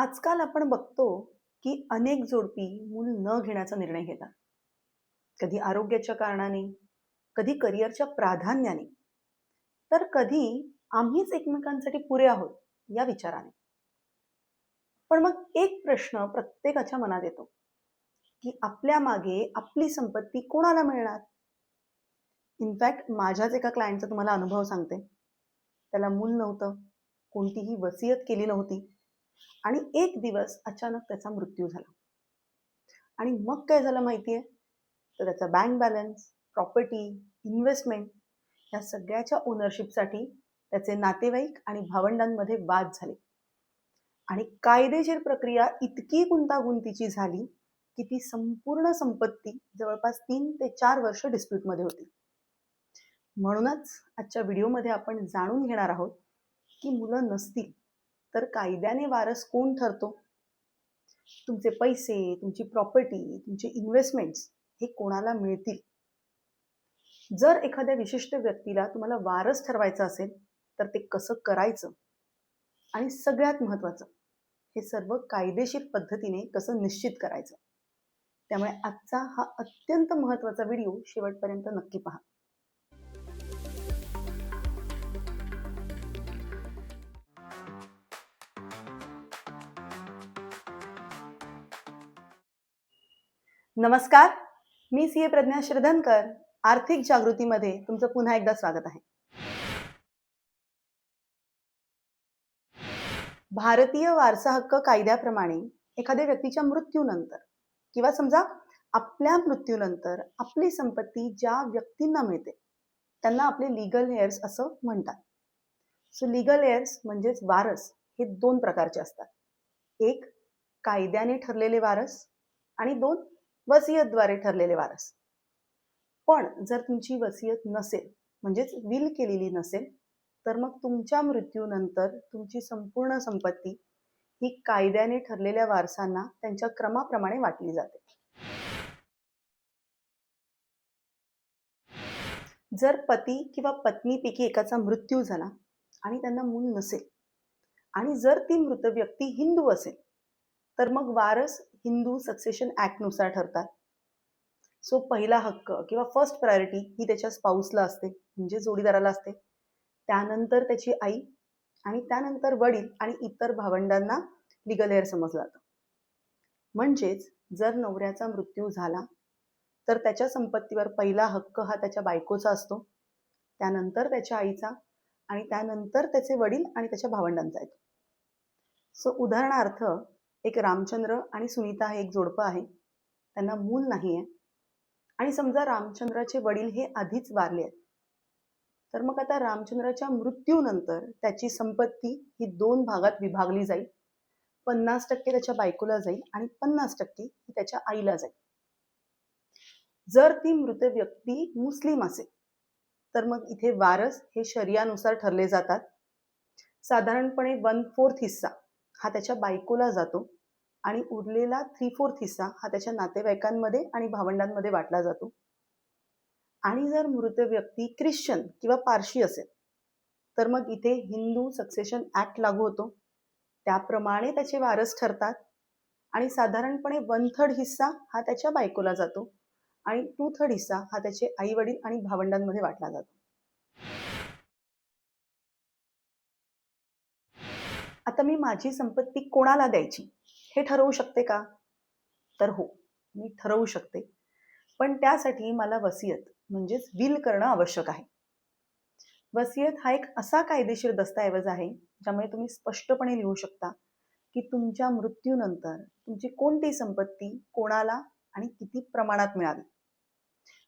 आजकाल आपण बघतो की अनेक जोडपी मूल न घेण्याचा निर्णय घेतात. कधी आरोग्याच्या कारणाने कधी करिअरच्या प्राधान्याने. तर कधी आम्हीच एकमेकांसाठी पुरे आहोत या विचाराने. पण मग एक प्रश्न प्रत्येकाच्या मनात येतो की आपल्या मागे आपली संपत्ती कोणाला मिळणार? इनफॅक्ट माझ्याच एका क्लायंटचा तुम्हाला अनुभव सांगते. त्याला मूल नव्हतं कोणतीही वसियत केली नव्हती. आणि एक दिवस अचानक त्याचा मृत्यू झाला. आणि मग काय झालं माहितीये? तर त्याचा बँक बॅलन्स प्रॉपर्टी इन्व्हेस्टमेंट या सगळ्याच्या ओनरशिपसाठी त्याचे नातेवाईक आणि भावंडांमध्ये वाद झाले. आणि कायदेशीर प्रक्रिया इतकी गुंतागुंतीची झाली की ती संपूर्ण संपत्ती जवळपास तीन ते चार वर्ष डिस्प्यूटमध्ये होती. म्हणूनच आजच्या व्हिडिओमध्ये आपण जाणून घेणार आहोत की मुलं नसतील. तर कायद्याने वारस कोण ठरतो? तुमचे पैसे तुमची प्रॉपर्टी तुमचे इन्व्हेस्टमेंट्स हे कोणाला मिळतील? जर एखाद्या विशिष्ट व्यक्तीला तुम्हाला वारस ठरवायचं असेल तर ते कसं करायचं? आणि सगळ्यात महत्त्वाचं हे सर्व कायदेशीर पद्धतीने कसं निश्चित करायचं? त्यामुळे आजचा हा अत्यंत महत्त्वाचा व्हिडिओ शेवटपर्यंत नक्की पहा. नमस्कार. मी सी ए प्रज्ञा श्रधनकर. आर्थिक जागृतीमध्ये तुमचं पुन्हा एकदा स्वागत आहे. भारतीय वारसा हक्क कायद्याप्रमाणे एखाद्या व्यक्तीच्या मृत्यूनंतर किंवा समजा आपल्या मृत्यूनंतर आपली संपत्ती ज्या व्यक्तींना मिळते त्यांना आपले लिगल हेअर्स असं म्हणतात. सो लिगल हेअर्स म्हणजेच वारस हे दोन प्रकारचे असतात. एक कायद्याने ठरलेले वारस आणि दोन वसियतद्वारे ठरलेले वारस. पण जर तुमची वसियत नसेल म्हणजेच विल केलेली नसेल तर मग तुमच्या मृत्यूनंतर तुमची संपूर्ण संपत्ती ही कायद्याने ठरलेल्या वारसांना त्यांच्या क्रमाप्रमाणे वाटली जाते. जर पती किंवा पत्नीपैकी एकाचा मृत्यू झाला आणि त्यांना मूल नसेल आणि जर ती मृत व्यक्ती हिंदू असेल तर मग वारस हिंदू सक्सेशन ॲक्टनुसार ठरतात. सो पहिला हक्क किंवा फर्स्ट प्रायोरिटी ही त्याच्या स्पाऊसला असते म्हणजे जोडीदाराला असते. त्यानंतर त्याची आई आणि त्यानंतर वडील आणि इतर भावंडांना लिगल हेअर समजलं जातं. म्हणजेच जर नवऱ्याचा मृत्यू झाला तर त्याच्या संपत्तीवर पहिला हक्क हा त्याच्या बायकोचा असतो. त्यानंतर त्याच्या आईचा आणि त्यानंतर त्याचे वडील आणि त्याच्या भावंडांचा येतो. सो उदाहरणार्थ एक रामचंद्र आणि सुनीता हे एक जोडपं आहे. त्यांना मूल नाही आहे. आणि समजा रामचंद्राचे वडील हे आधीच वारले आहेत. तर मग आता रामचंद्राच्या मृत्यूनंतर त्याची संपत्ती ही दोन भागात विभागली जाईल. पन्नास टक्के त्याच्या बायकोला जाईल आणि पन्नास टक्के ही त्याच्या आईला जाईल. जर ती मृत व्यक्ती मुस्लिम असेल तर मग इथे वारस हे शर्यानुसार ठरले जातात. साधारणपणे वन फोर्थ हिस्सा. हा त्याच्या बायकोला जातो आणि उरलेला थ्री फोर्थ हिस्सा हा त्याच्या नातेवाईकांमध्ये आणि भावंडांमध्ये वाटला जातो. आणि जर मृत व्यक्ती ख्रिश्चन किंवा पारशी असेल तर मग इथे हिंदू सक्सेशन ऍक्ट लागू होतो. त्याप्रमाणे त्याचे वारस ठरतात आणि साधारणपणे वन थर्ड हिस्सा हा त्याच्या बायकोला जातो आणि टू थर्ड हिस्सा हा त्याचे आई वडील आणि भावंडांमध्ये वाटला जातो. आता मी माझी संपत्ती कोणाला द्यायची? हे ठरवू शकते का? तर हो मी ठरवू शकते. पण त्यासाठी मला वसियत म्हणजेच विल करणं आवश्यक आहे. वसियत हा एक असा कायदेशीर दस्तऐवज आहे ज्यामुळे तुम्ही स्पष्टपणे लिहू शकता की तुमच्या मृत्यूनंतर तुमची कोणती संपत्ती कोणाला आणि किती प्रमाणात मिळावी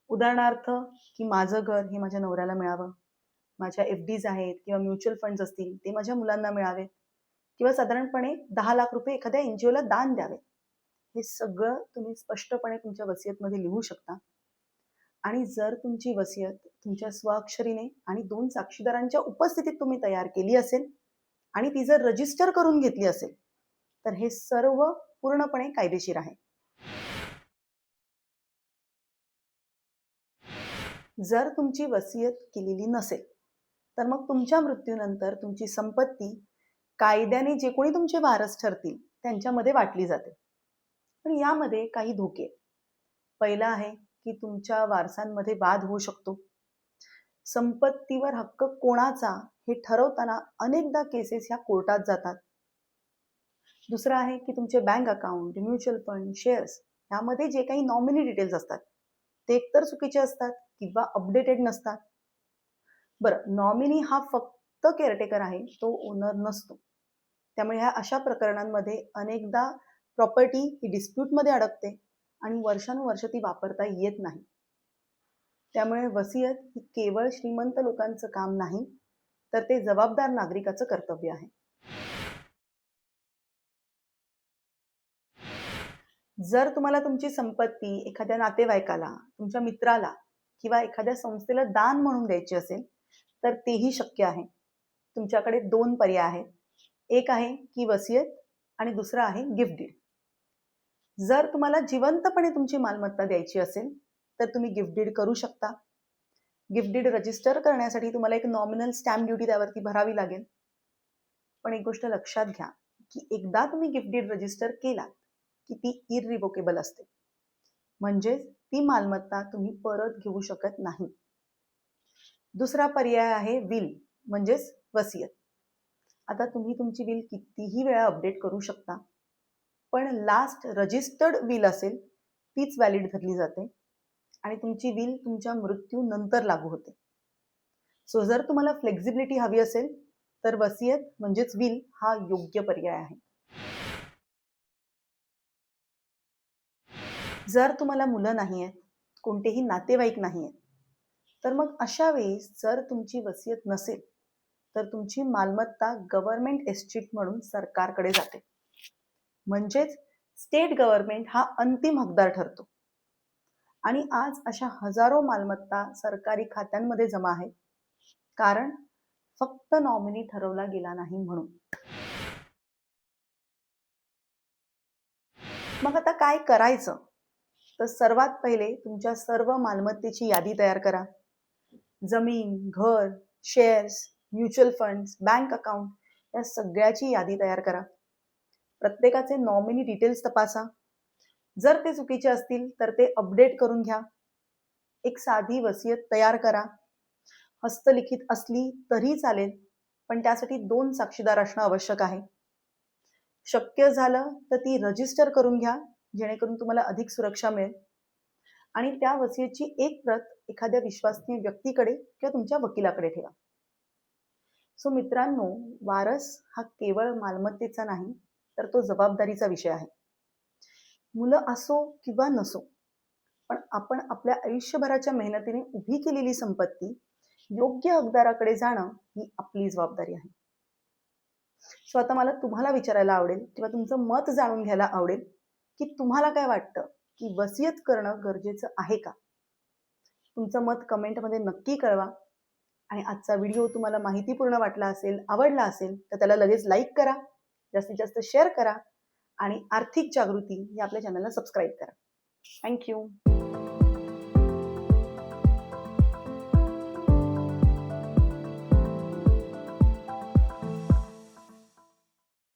उदाहरणार्थ की माझं घर हे माझ्या नवऱ्याला मिळावं. माझ्या एफ डीज आहेत किंवा म्युच्युअल फंड्स असतील ते माझ्या मुलांना मिळावेत. किंवा साधारणपणे दहा लाख रुपये एखाद्या एन जी ओला दान द्यावे. हे सगळं तुम्ही स्पष्टपणे तुमच्या वसियतमध्ये लिहू शकता. आणि जर तुमची वसियत तुमच्या स्वाक्षरीने आणि दोन साक्षीदारांच्या उपस्थितीत तुम्ही तयार केली असेल आणि ती जर रजिस्टर करून घेतली असेल तर हे सर्व पूर्णपणे कायदेशीर आहे. जर तुमची वसियत केलेली नसेल तर मग तुमच्या मृत्यूनंतर तुमची संपत्ती कायद्याने जे कोणी तुमचे वारस ठरतील त्यांच्यामध्ये वाटली जाते. पण यामध्ये काही धोके पहिला आहे की तुमच्या वारसांमध्ये वाद होऊ शकतो. संपत्तीवर हक्क कोणाचा हे ठरवताना अनेकदा केसेस ह्या कोर्टात जातात. दुसरं आहे की तुमचे bank account mutual fund shares यामध्ये जे काही नॉमिनी डिटेल्स असतात ते एकतर चुकीचे असतात किंवा अपडेटेड नसतात. बरं नॉमिनी हा फक्त फक्त केअरटेकर आहे तो ओनर नसतो. त्यामुळे ह्या अशा प्रकरणांमध्ये अनेकदा प्रॉपर्टी ही डिस्प्यूटमध्ये अडकते आणि वर्षानुवर्ष ती वापरता येत नाही. त्यामुळे वसियत ही केवळ श्रीमंत लोकांचं काम नाही तर ते जबाबदार नागरिकाचं कर्तव्य आहे. जर तुम्हाला तुमची संपत्ती एखाद्या नातेवाईकाला तुमच्या मित्राला किंवा एखाद्या संस्थेला दान म्हणून द्यायची असेल तर तेही शक्य आहे. तुमच्याकडे दोन पर्याय आहेत. एक आहे की वसियत आणि दुसरं आहे गिफ्ट डीड. जर तुम्हाला जिवंतपणे तुमची मालमत्ता द्यायची असेल तर तुम्ही गिफ्ट डीड करू शकता. गिफ्ट डीड रजिस्टर करण्यासाठी तुम्हाला एक नॉमिनल स्टॅम्प ड्युटी त्यावरती भरावी लागेल. पण एक गोष्ट लक्षात घ्या की एकदा तुम्ही गिफ्ट डीड रजिस्टर केलात की ती इरिवोकेबल असते. म्हणजेच ती मालमत्ता तुम्ही परत घेऊ शकत नाही. दुसरा पर्याय आहे विल. म्हणजेच वसियत. आता तुम्ही तुमची विल कितीही वेळा अपडेट करू शकता पण लास्ट रजिस्टर्ड विल असेल तीच व्हॅलिड धरली जाते आणि तुमची विल तुमच्या मृत्यूनंतर लागू होते. सो जर तुम्हाला फ्लेक्झिबिलिटी हवी असेल तर वसियत म्हणजेच विल हा योग्य पर्याय आहे. जर तुम्हाला मुलं नाही आहेत कोणतेही नातेवाईक नाही आहेत तर मग अशा वेळेस जर तुमची वसियत नसेल तर तुमची मालमत्ता गव्हर्नमेंट एस्टेट म्हणून सरकारकडे जाते. म्हणजेच स्टेट गव्हर्नमेंट हा अंतिम हकदार ठरतो. आणि आज अशा हजारो मालमत्ता सरकारी खात्यांमध्ये जमा आहेत. कारण फक्त नॉमिनी ठरवला गेला नाही म्हणून. मग आता काय करायचं? तर सर्वात पहिले तुमच्या सर्व मालमत्तेची यादी तयार करा. जमीन घर shares mutual funds bank account या सगळ्याची यादी तयार करा. प्रत्येकाचे नॉमिनी डिटेल्स तपासा. जर ते चुकीचे असतील तर ते अपडेट करून घ्या. एक साधी वसियत तयार करा. हस्तलिखित असली तरी चालेल पण त्यासाठी दोन साक्षीदार असणं आवश्यक आहे. शक्य झालं तर ती रजिस्टर करून घ्या जेणेकरून तुम्हाला अधिक सुरक्षा मिळेल. आणि त्या वसियतची एक प्रत एखाद्या विश्वासनीय व्यक्तीकडे किंवा तुमच्या वकिलाकडे ठेवा. सो मित्रांनो वारस हा केवळ मालमत्तेचा नाही तर तो जबाबदारीचा विषय आहे. मुलं असो किंवा नसो पण आपण आपल्या आयुष्यभराच्या मेहनतीने उभी केलेली संपत्ती योग्य हकदाराकडे जाणं ही आपली जबाबदारी आहे. सो आता मला तुम्हाला विचारायला आवडेल किंवा तुमचं मत जाणून घ्यायला आवडेल की तुम्हाला काय वाटतं की वसियत करणं गरजेचं आहे का? तुमचं मत कमेंटमध्ये नक्की कळवा. आणि आजचा व्हिडिओ तुम्हाला माहितीपूर्ण वाटला असेल आवडला असेल तर त्याला लगेच लाईक करा जास्तीत जास्त शेअर करा आणि आर्थिक जागृती या आपल्या चॅनलला सबस्क्राईब करा. थँक्यू